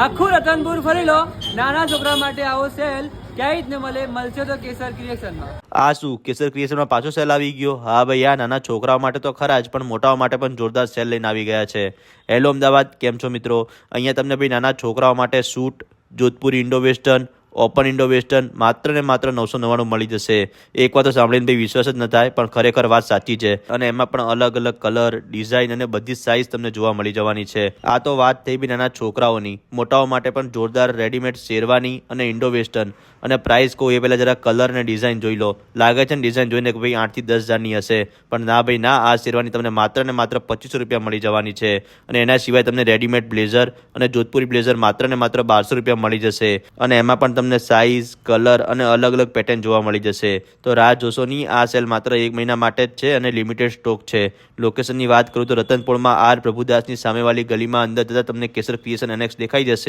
આખું રતનપુર ફરી લો. નાના છોકરા માટે આવો સેલ. ક્યાંય જ ન મળે મળશે તો કેસર ક્રિએશનમાં આ શું? કેસર ક્રિએશનમાં પાછો સેલ આવી ગયો? હા ભાઈ, આ નાના છોકરાઓ માટે તો ખરા જ, પણ મોટાઓ માટે પણ જોરદાર સેલ લઈને આવી ગયા છે. હેલો અમદાવાદ. કેમ છો મિત્રો? અહીંયા તમને ભાઈ નાના છોકરાઓ માટે suit Jodhpur Indo western open Indo western માત્ર ને માત્ર નવસો નવ્વાણું મળી જશે. એક વાર તો સાંભળીને ભાઈ વિશ્વાસ જ ન થાય, પણ ખરેખર વાત સાચી છે. અને એમાં પણ અલગ અલગ કલર, ડિઝાઇન અને બધી સાઇઝ તમને જોવા મળી જવાની છે. આ તો વાત થઈ બી નાના છોકરાઓની. મોટાઓ માટે પણ જોરદાર રેડીમેડ શેરવાની અને ઇન્ડો વેસ્ટર્ન અને પ્રાઇસ કહું એ પહેલાં જરા કલર અને ડિઝાઇન જોઈ લો. લાગે છે ને ડિઝાઇન જોઈને કે ભાઈ આઠથી દસ હજારની હશે. પણ ના ભાઈ, ના, આ શેરવાની તમને માત્ર ને માત્ર પચીસો રૂપિયા મળી જવાની છે. અને એના સિવાય તમને રેડીમેડ બ્લેઝર અને જોધપુરી બ્લેઝર માત્ર ને માત્ર બારસો રૂપિયા મળી જશે. અને એમાં પણ તમને સાઇઝ કલર અને અલગ અલગ પેટર્ન જોવા મળી જશે. તો રાહ જોશોની આ સેલ માત્ર એક મહિના માટે જ છે અને લિમિટેડ સ્ટોક છે. લોકેશનની વાત કરું તો રતનપુરમાં આર પ્રભુદાસની સામેવાળી ગલીમાં અંદર જતાં તમને કેસર ક્રિએશન એનેક્સ દેખાઈ જશે.